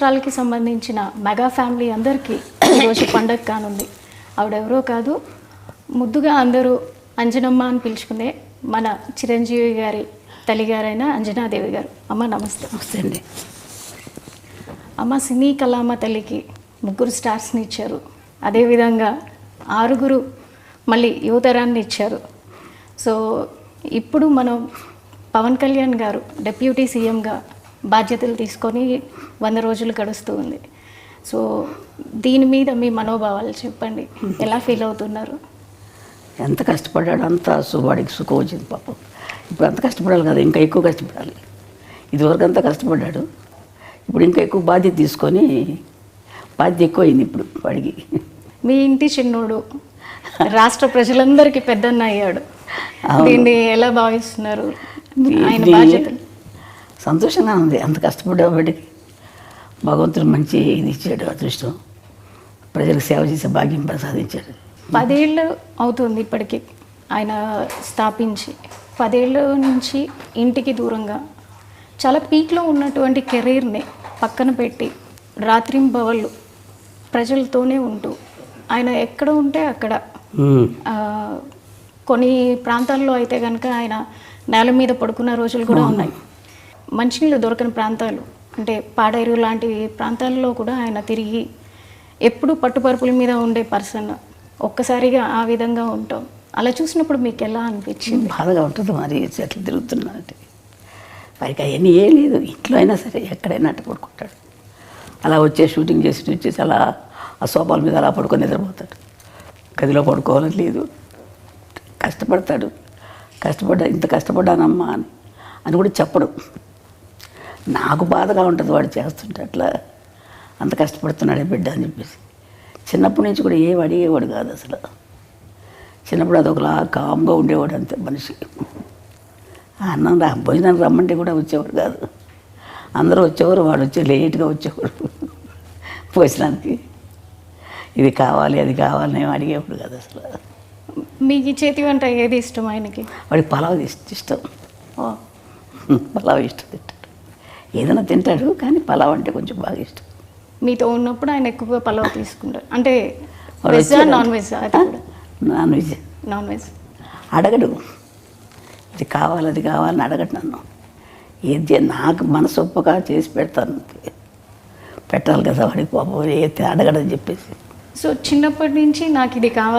రాష్ట్రాలకి సంబంధించిన mega family అందరికీ ఈరోజు పండగ కానుంది. ఆవిడెవరో కాదు ముద్దుగా అందరూ అంజనమ్మ అని పిలుచుకునే మన చిరంజీవి గారి తల్లిగారైన అంజనాదేవి గారు. అమ్మ నమస్తే. నమస్తే అండి. అమ్మ సినీ కళామ తల్లికి ముగ్గురు స్టార్స్ని ఇచ్చారు. అదేవిధంగా ఆరుగురు మళ్ళీ యువతరాన్ని ఇచ్చారు. సో ఇప్పుడు మనం పవన్ కళ్యాణ్ గారు డెప్యూటీ సీఎంగా బాధ్యతలు తీసుకొని వంద రోజులు గడుస్తూ ఉంది. సో దీని మీద మీ మనోభావాలు చెప్పండి. ఎలా ఫీల్ అవుతున్నారు? ఎంత కష్టపడ్డాడు అంత సు- వాడికి సుఖం వచ్చింది పాపం. ఇప్పుడు అంత కష్టపడాలి కదా ఇంకా ఎక్కువ కష్టపడాలి. ఇదివరకు అంతా కష్టపడ్డాడు. ఇప్పుడు ఇంకా ఎక్కువ బాధ్యత తీసుకొని బాధ్యత ఎక్కువ అయింది ఇప్పుడు వాడికి. మీ ఇంటి చిన్నోడు రాష్ట్ర ప్రజలందరికీ పెద్దన్న అయ్యాడు. దీన్ని ఎలా భావిస్తున్నారు? ఆయన బాధ్యతలు. సంతోషంగా ఉంది. అంత కష్టపడ్డా వాడికి భగవంతుడు మంచి ఇది ఇచ్చాడు అదృష్టం. ప్రజలకు సేవ చేసే భాగ్యం ప్రసాదించాడు. పదేళ్ళు అవుతుంది ఇప్పటికి ఆయన స్థాపించి. పదేళ్ళ నుంచి ఇంటికి దూరంగా. చాలా పీక్లో ఉన్నటువంటి కెరీర్ని పక్కన పెట్టి రాత్రింబవళ్ళు ప్రజలతోనే ఉంటూ. ఆయన ఎక్కడ ఉంటే అక్కడ. కొన్ని ప్రాంతాల్లో అయితే కనుక ఆయన నేల మీద పడుకున్న రోజులు కూడా ఉన్నాయి. మంచినీళ్ళు దొరకని ప్రాంతాలు. అంటే పాడేరు లాంటి ప్రాంతాల్లో కూడా ఆయన తిరిగి ఎప్పుడు పట్టుపరుపుల మీద ఉండే పర్సన్. ఒక్కసారిగా ఆ విధంగా ఉంటాం. అలా చూసినప్పుడు మీకు ఎలా అనిపించింది? బాధగా ఉంటుంది మరి చెట్లు తిరుగుతున్నానంటే పైగా అవన్నీ ఏం లేదు. ఇంట్లో అయినా సరే ఎక్కడైనా అట్ట పడుకుంటాడు. అలా వచ్చే షూటింగ్ చేసి వచ్చేసి అలా ఆ సోఫాల మీద అలా పడుకొని నిద్రపోతాడు. గదిలో పడుకోవాలని లేదు. కష్టపడతాడు. కష్టపడ్డా ఇంత కష్టపడ్డానమ్మా అని. అని కూడా చెప్పడు. నాకు బాధగా ఉంటుంది వాడు చేస్తుంటే అట్లా. అంత కష్టపడుతున్నాడే బిడ్డ అని చెప్పేసి. చిన్నప్పటి నుంచి కూడా ఏం అడిగేవాడు కాదు అసలు. చిన్నప్పుడు అదొకలా కామ్గా ఉండేవాడు అంతే మనిషి. అన్నం రా భోజనం రమ్మంటే కూడా వచ్చేవాడు కాదు. అందరూ వచ్చేవారు వాడు వచ్చి లేట్గా వచ్చేవాడు భోజనానికి. ఇది కావాలి అది కావాలి నేను అడిగేవాడు కాదు అసలు. మీకు ఈ చేతి వంట ఏది ఇష్టం ఆయనకి? వాడికి పలావ్ ఇష్ట- ఇష్టం. ఓ, పలావ్ ఇష్టం తింటాడు ఏదైనా తింటాడు కానీ పలావ్ అంటే కొంచెం బాగా ఇష్టం. మీతో ఉన్నప్పుడు ఆయన ఎక్కువగా పలావ్ తీసుకుంటారు. అంటే veg. Non veg non veg non veg అడగడు. ఇది కావాలి అది కావాలని అడగడు నన్ను. ఏది నాకు మనసు ఒప్పగా చేసి పెడతాను. పెట్టాలి కదా వాడికి పాపం ఏ అడగడని చెప్పేసి. సో చిన్నప్పటి నుంచి నాకు ఇది కావాలి